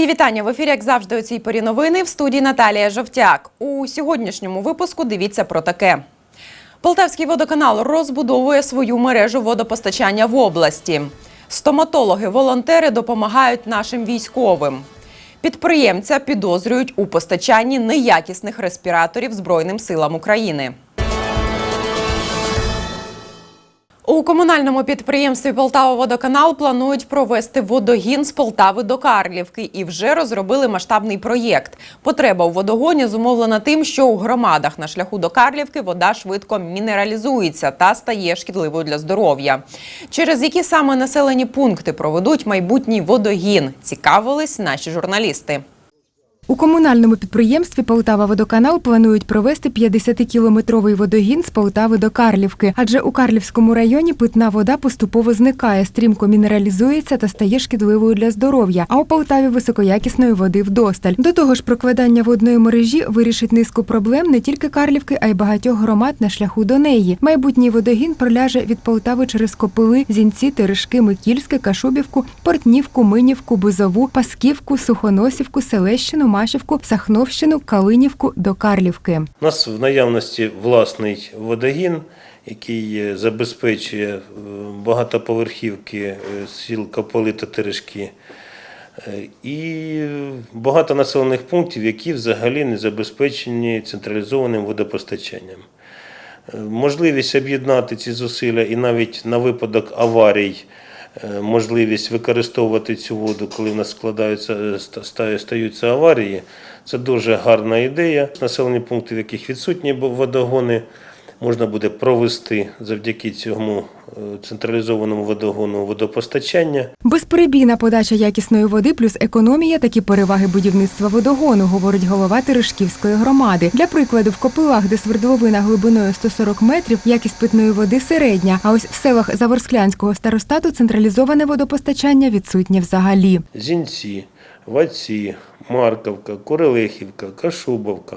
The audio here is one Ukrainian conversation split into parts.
Мої вітання в ефірі, як завжди, у цій порі новини в студії Наталія Жовтяк. У сьогоднішньому випуску дивіться про таке. Полтавський водоканал розбудовує свою мережу водопостачання в області. Стоматологи-волонтери допомагають нашим військовим. Підприємця підозрюють у постачанні неякісних респіраторів Збройним силам України. У комунальному підприємстві Полтава-Водоканал планують провести водогін з Полтави до Карлівки і вже розробили масштабний проєкт. Потреба у водогоні зумовлена тим, що у громадах на шляху до Карлівки вода швидко мінералізується та стає шкідливою для здоров'я. Через які саме населені пункти проведуть майбутній водогін, цікавились наші журналісти. У комунальному підприємстві Полтава Водоканал планують провести 50-кілометровий водогін з Полтави до Карлівки, адже у Карлівському районі питна вода поступово зникає, стрімко мінералізується та стає шкідливою для здоров'я. А у Полтаві високоякісної води вдосталь. До того ж, прокладання водної мережі вирішить низку проблем не тільки Карлівки, а й багатьох громад на шляху до неї. Майбутній водогін проляже від Полтави через Копили, Зінці, Терешки, Микільське, Кашубівку, Портнівку, Минівку, Бузову, Пасківку, Сухоносівку, Селещину, Машівку, Сахновщину, Калинівку до Карлівки. У нас в наявності власний водогін, який е, забезпечує е, багатоповерхівки е, сіл Кополи та Терешки. І багато населених пунктів, які взагалі не забезпечені централізованим водопостачанням. Можливість об'єднати ці зусилля і навіть на випадок аварій можливість використовувати цю воду, коли в нас складаються е, ста- ста- стаються аварії. Це дуже гарна ідея. Населені пункти, в яких відсутні водогони, можна буде провести завдяки цьому е, централізованому водогону водопостачання. Безперебійна подача якісної води плюс економія такі переваги будівництва водогону, говорить голова Терешківської громади. Для прикладу, в Копилах, де свердловина глибиною 140 метрів, якість питної води середня. А ось в селах Заворсклянського старостату централізоване водопостачання відсутнє взагалі. Зінці, Ваці, Марковка, Курелехівка, Кашубовка.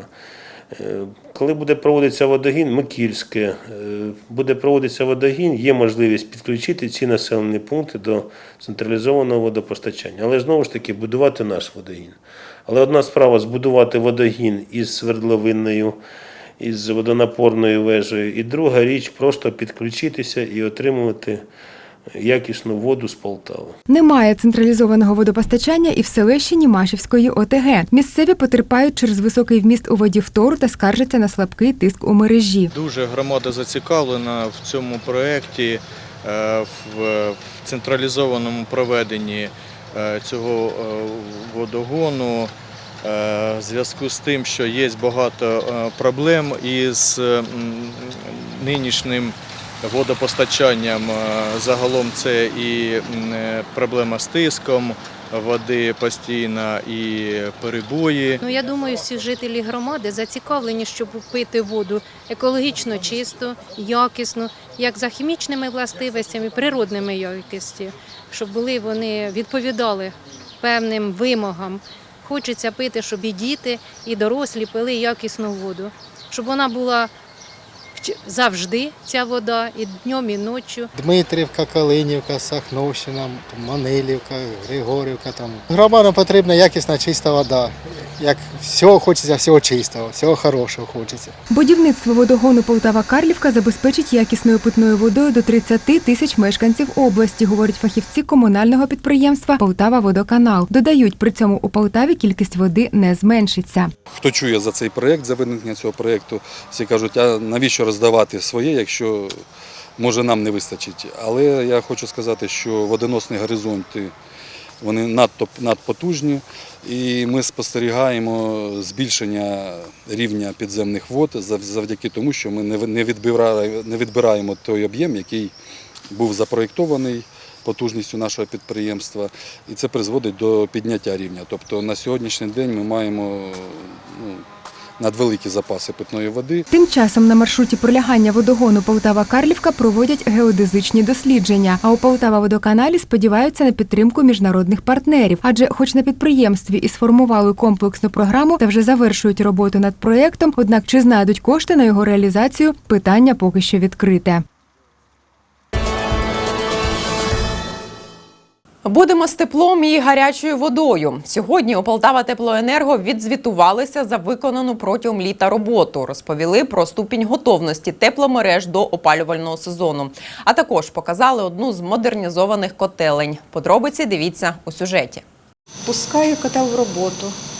Коли буде проводитися водогін, Микільське, е, буде проводитися водогін, є можливість підключити ці населені пункти до централізованого водопостачання. Але знову ж таки будувати наш водогін. Але одна справа збудувати водогін із свердловинною, із водонапорною вежею, і друга річ просто підключитися і отримувати якісну воду з Полтави. Немає централізованого водопостачання і в селищі Машівської ОТГ. Місцеві потерпають через високий вміст у воді фтору та скаржаться на слабкий тиск у мережі. Дуже громада зацікавлена в цьому проєкті, е, в централізованому проведенні е, цього е, водогону. В зв'язку з тим, що є багато проблем із нинішнім водопостачанням. Е, Загалом це і е, проблема з тиском води постійна, і перебої. Ну я думаю, всі жителі громади зацікавлені, щоб пити воду екологічно чисто, якісно, як за хімічними властивостями, природними якості, щоб були вони відповідали певним вимогам. Хочеться пити, щоб і діти, і дорослі пили якісну воду, щоб вона була завжди ця вода, і днем, і ночі. Дмитрівка, Калинівка, Сахновщина, Манилівка, Григорівка. Там. Громадам потрібна якісна чиста вода. Як всього хочеться, всього чистого, всього хорошого хочеться. Будівництво водогону Полтава-Карлівка забезпечить якісною питною водою до 30 тисяч мешканців області, говорять фахівці комунального підприємства Полтава Водоканал. Додають, при цьому у Полтаві кількість води не зменшиться. хто чує за цей проєкт, за виникнення цього проєкту, всі кажуть, а навіщо роздавати своє, якщо може нам не вистачить. Але я хочу сказати, що водоносні горизонти вони надто надпотужні, і ми спостерігаємо збільшення рівня підземних вод завдяки тому, що ми не відбираємо, не відбираємо той об'єм, який був запроєктований потужністю нашого підприємства, і це призводить до підняття рівня. Тобто на сьогоднішній день ми маємо ну, надвеликі запаси питної води. Тим часом на маршруті пролягання водогону Полтава-Карлівка проводять геодезичні дослідження. А у Полтава-водоканалі сподіваються на підтримку міжнародних партнерів. Адже, хоч на підприємстві і сформували комплексну програму та вже завершують роботу над проєктом, однак чи знайдуть кошти на його реалізацію, питання поки що відкрите. Будемо з теплом і гарячою водою. Сьогодні у Полтава Теплоенерго відзвітувалися за виконану протягом літа роботу. Розповіли про ступінь готовності тепломереж до опалювального сезону. А також показали одну з модернізованих котелень. Подробиці дивіться у сюжеті. Пускаю котел в роботу. –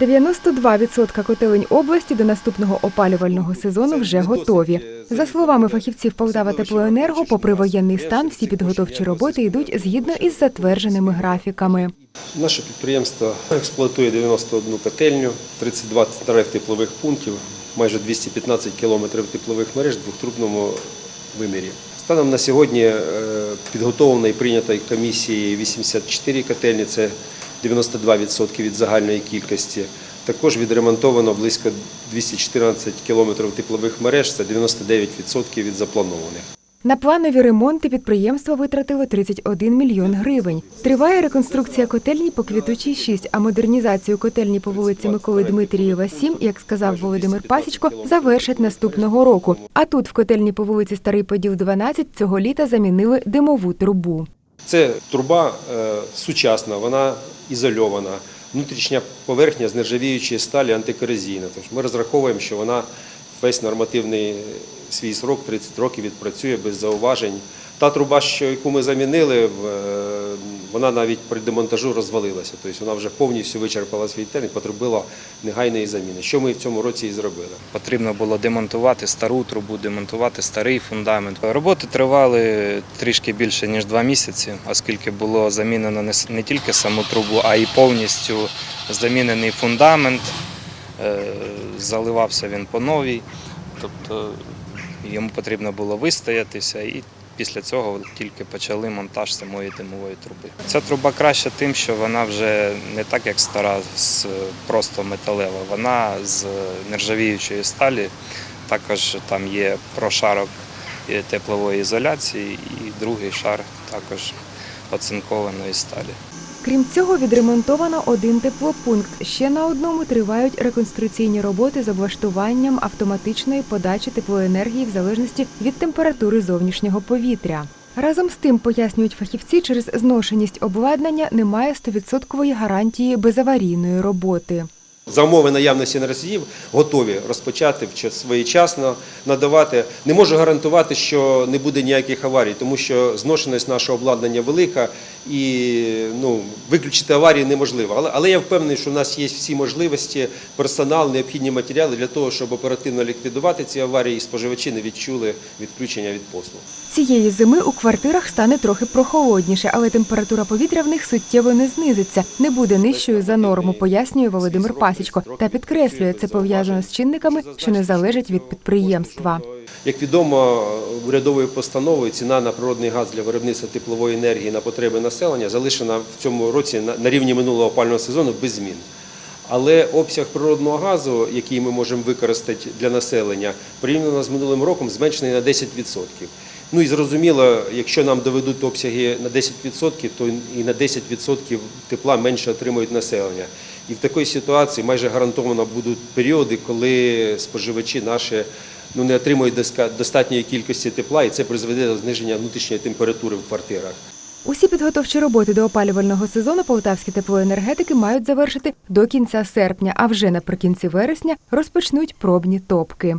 92% котелень області до наступного опалювального сезону вже готові. За словами фахівців Полтава Теплоенерго, попри воєнний стан, всі підготовчі роботи йдуть згідно із затвердженими графіками. Наше підприємство експлуатує 91 котельню, 32 старих теплових пунктів, майже 215 кілометрів теплових мереж в двохтрубному вимірі. Станом на сьогодні е, підготовлено і прийнято комісією 84 котельні, це 92% від загальної кількості. Також відремонтовано близько 214 кілометрів теплових мереж, це 99% від запланованих. На планові ремонти підприємство витратило 31 мільйон гривень. Триває реконструкція котельні по Квітучій 6, а модернізацію котельні по вулиці Миколи Дмитрієва 7, як сказав Володимир Пасічко, завершать наступного року. А тут в котельні по вулиці Старий Поділ 12 цього літа замінили димову трубу. Це труба е, сучасна, вона ізольована. Внутрішня поверхня з нержавіючої сталі антикорозійна. Тож ми розраховуємо, що вона весь нормативний свій срок 30 років відпрацює без зауважень. Та труба, яку ми замінили, е, вона навіть при демонтажу розвалилася. Тобто вона вже повністю вичерпала свій термін, потребувала негайної заміни. Що ми в цьому році і зробили. Потрібно було демонтувати стару трубу, демонтувати старий фундамент. Роботи тривали трішки більше ніж два місяці, оскільки було замінено не тільки саму трубу, а й повністю замінений фундамент. Е, Заливався він по новій, тобто йому потрібно було вистоятися і. Після цього тільки почали монтаж самої димової труби. Ця труба краща тим, що вона вже не так, як стара, просто металева. Вона з нержавіючої сталі. Також там є прошарок теплової ізоляції і другий шар також оцинкованої сталі. Крім цього, відремонтовано один теплопункт. Ще на одному тривають реконструкційні роботи з облаштуванням автоматичної подачі теплоенергії в залежності від температури зовнішнього повітря. Разом з тим, пояснюють фахівці, через зношеність обладнання немає 100% гарантії безаварійної роботи. За умови наявності носіїв готові розпочати своєчасно надавати. Не можу гарантувати, що не буде ніяких аварій, тому що зношеність нашого обладнання велика і ну, виключити аварії неможливо. Але, але я впевнений, що в нас є всі можливості, персонал, необхідні матеріали для того, щоб оперативно ліквідувати ці аварії і споживачі не відчули відключення від послуг. Цієї зими у квартирах стане трохи прохолодніше, але температура повітря в них суттєво не знизиться, не буде нижчою за норму, пояснює Володимир Пасічко. Та підкреслює, це пов'язано з чинниками, що не залежать від підприємства. Як відомо, урядовою постановою ціна на природний газ для виробництва теплової енергії на потреби населення залишена в цьому році на- рівні минулого опального сезону без змін. Але обсяг природного газу, який ми можемо використати для населення, порівняно з минулим роком зменшений на 10%. Ну і зрозуміло, якщо нам доведуть обсяги на 10%, то і на 10% тепла менше отримують населення. І в такій ситуації майже гарантовано будуть періоди, коли споживачі наші ну, не отримують достатньої кількості тепла, і це призведе до зниження внутрішньої температури в квартирах. Усі підготовчі роботи до опалювального сезону полтавські теплоенергетики мають завершити до кінця серпня, а вже наприкінці вересня розпочнуть пробні топки.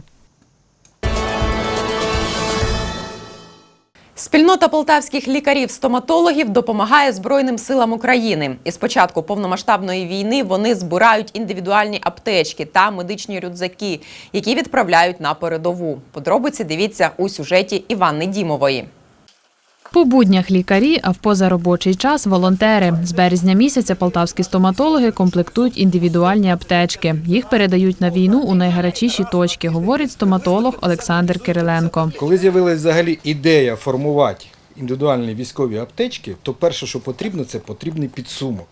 Спільнота полтавських лікарів-стоматологів допомагає Збройним силам України. І з початку повномасштабної війни вони збирають індивідуальні аптечки та медичні рюкзаки, які відправляють на передову. Подробиці дивіться у сюжеті Іванни Дімової. По буднях лікарі, а в позаробочий час волонтери. З березня місяця полтавські стоматологи комплектують індивідуальні аптечки. Їх передають на війну у найгарячіші точки, говорить стоматолог Олександр Кириленко. Коли з'явилась взагалі ідея формувати індивідуальні військові аптечки, то перше, що потрібно, це потрібний підсумок.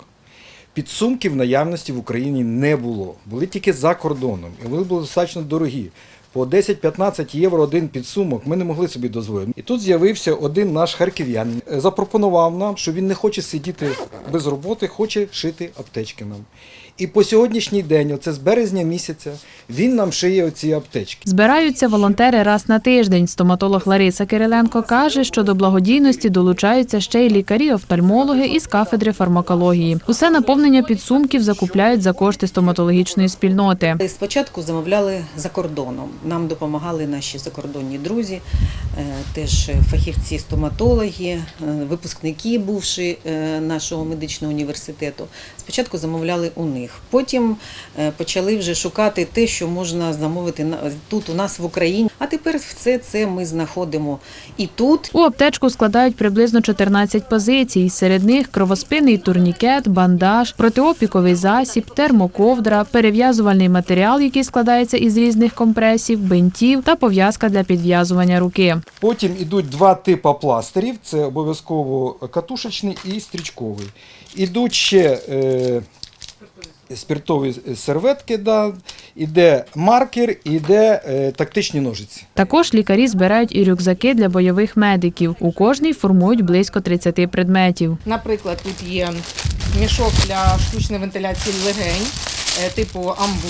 Підсумків наявності в Україні не було. Були тільки за кордоном, і вони були достатньо дорогі. По 10-15 євро один підсумок ми не могли собі дозволити. І тут з'явився один наш харків'янин. Запропонував нам, що він не хоче сидіти без роботи, хоче шити аптечки нам. І по сьогоднішній день, оце з березня місяця, він нам шиє оці аптечки. Збираються волонтери раз на тиждень. Стоматолог Лариса Кириленко каже, що до благодійності долучаються ще й лікарі-офтальмологи із кафедри фармакології. Усе наповнення підсумків закупляють за кошти стоматологічної спільноти. Спочатку замовляли за кордоном. Нам допомагали наші закордонні друзі, е, теж фахівці стоматологи, е, випускники бувши е, нашого медичного університету. Спочатку замовляли у них. Потім е, почали вже шукати те, що можна замовити тут у нас в Україні. А тепер все це ми знаходимо і тут, У аптечку складають приблизно 14 позицій. Серед них кровоспинний турнікет, бандаж, протиопіковий засіб, термоковдра, перев'язувальний матеріал, який складається із різних компресів, бинтів та пов'язка для підв'язування руки. Потім ідуть два типи пластирів: це обов'язково катушечний і стрічковий. Ідуть ще е, спиртові серветки, да, іде маркер, іде е, тактичні ножиці. Також лікарі збирають і рюкзаки для бойових медиків. У кожній формують близько 30 предметів. Наприклад, тут є мішок для штучної вентиляції легень е, типу амбу.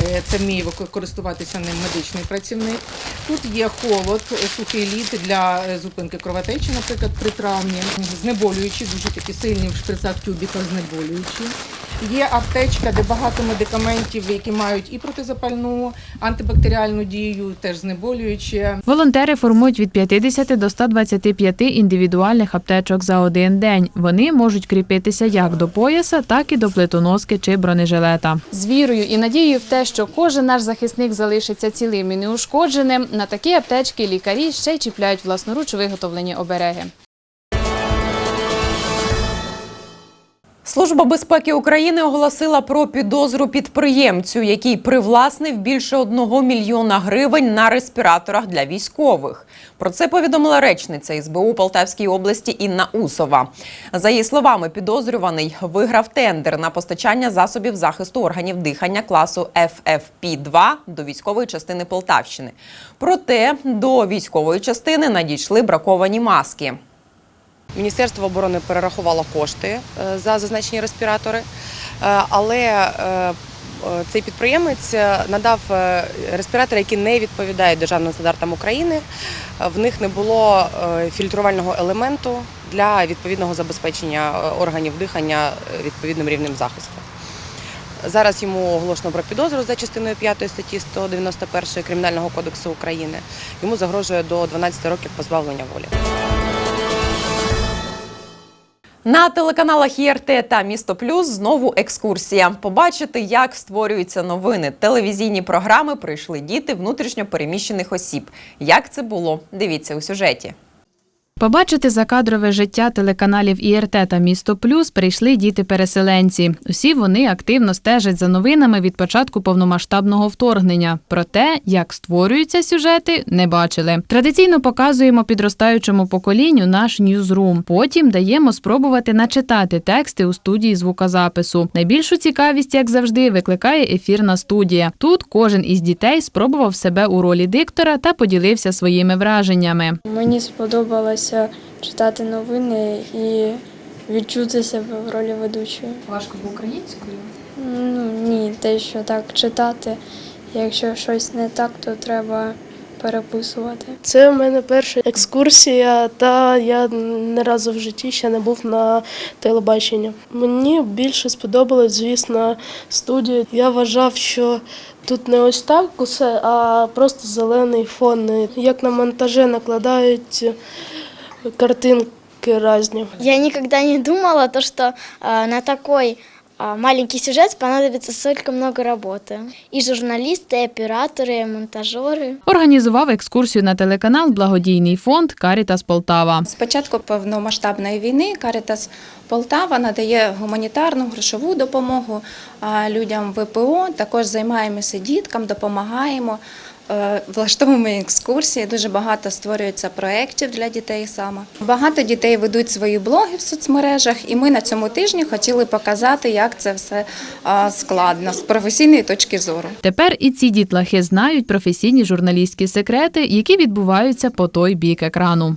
Е, Це вміє користуватися ним медичний працівник. Тут є холод, е, сухий лід для е, зупинки кровотечі, наприклад, при травмі. Знеболюючі, дуже такі сильні в шприцах тюбіках знеболюючі. Є аптечка, де багато медикаментів, які мають і протизапальну, антибактеріальну дію, теж знеболюючі. Волонтери формують від 50 до 125 індивідуальних аптечок за один день. Вони можуть кріпитися як до пояса, так і до плитоноски чи бронежилета. З вірою і надією в те, що кожен наш захисник залишиться цілим і неушкодженим, на такі аптечки лікарі ще й чіпляють власноруч виготовлені обереги. Служба безпеки України оголосила про підозру підприємцю, який привласнив більше одного мільйона гривень на респіраторах для військових. Про це повідомила речниця СБУ Полтавській області Інна Усова. За її словами, підозрюваний виграв тендер на постачання засобів захисту органів дихання класу FFP2 до військової частини Полтавщини. Проте до військової частини надійшли браковані маски. Міністерство оборони перерахувало кошти е, за зазначені респіратори, е, але е, цей підприємець надав респіратори, які не відповідають державним стандартам України. В них не було фільтрувального елементу для відповідного забезпечення органів дихання відповідним рівнем захисту. Зараз йому оголошено про підозру за частиною 5 статті 191 Кримінального кодексу України. Йому загрожує до 12 років позбавлення волі. На телеканалах ЄРТ та Місто Плюс знову екскурсія. Побачити, як створюються новини. Телевізійні програми прийшли діти внутрішньо переміщених осіб. Як це було? Дивіться у сюжеті. Побачити закадрове життя телеканалів ІРТ та Місто Плюс прийшли діти-переселенці. Усі вони активно стежать за новинами від початку повномасштабного вторгнення. Проте, як створюються сюжети, не бачили. Традиційно показуємо підростаючому поколінню наш ньюзрум. Потім даємо спробувати начитати тексти у студії звукозапису. Найбільшу цікавість, як завжди, викликає ефірна студія. Тут кожен із дітей спробував себе у ролі диктора та поділився своїми враженнями. Мені сподобалося читати новини і відчути себе в ролі ведучої. Важко було українською. Ну ні, те, що так читати. Якщо щось не так, то треба переписувати. Це в мене перша екскурсія, та я ні разу в житті ще не був на телебаченні. Мені більше сподобалось, звісно, студія. Я вважав, що тут не ось так усе, а просто зелений фон. Як на монтаже накладають картинки різні. Я ніколи не думала, то, що на такой маленький сюжет понадобится столько много работы. И журналисты, и операторы, и монтажеры. Організував екскурсію на телеканал благодійний фонд Карітас Полтава. З початку повномасштабної війни Карітас Полтава надає гуманітарну грошову допомогу а, людям ВПО. Також займаємося діткам, допомагаємо. е, Влаштовуємо екскурсії, дуже багато створюється проєктів для дітей саме. Багато дітей ведуть свої блоги в соцмережах, і ми на цьому тижні хотіли показати, як це все складно з професійної точки зору. Тепер і ці дітлахи знають професійні журналістські секрети, які відбуваються по той бік екрану.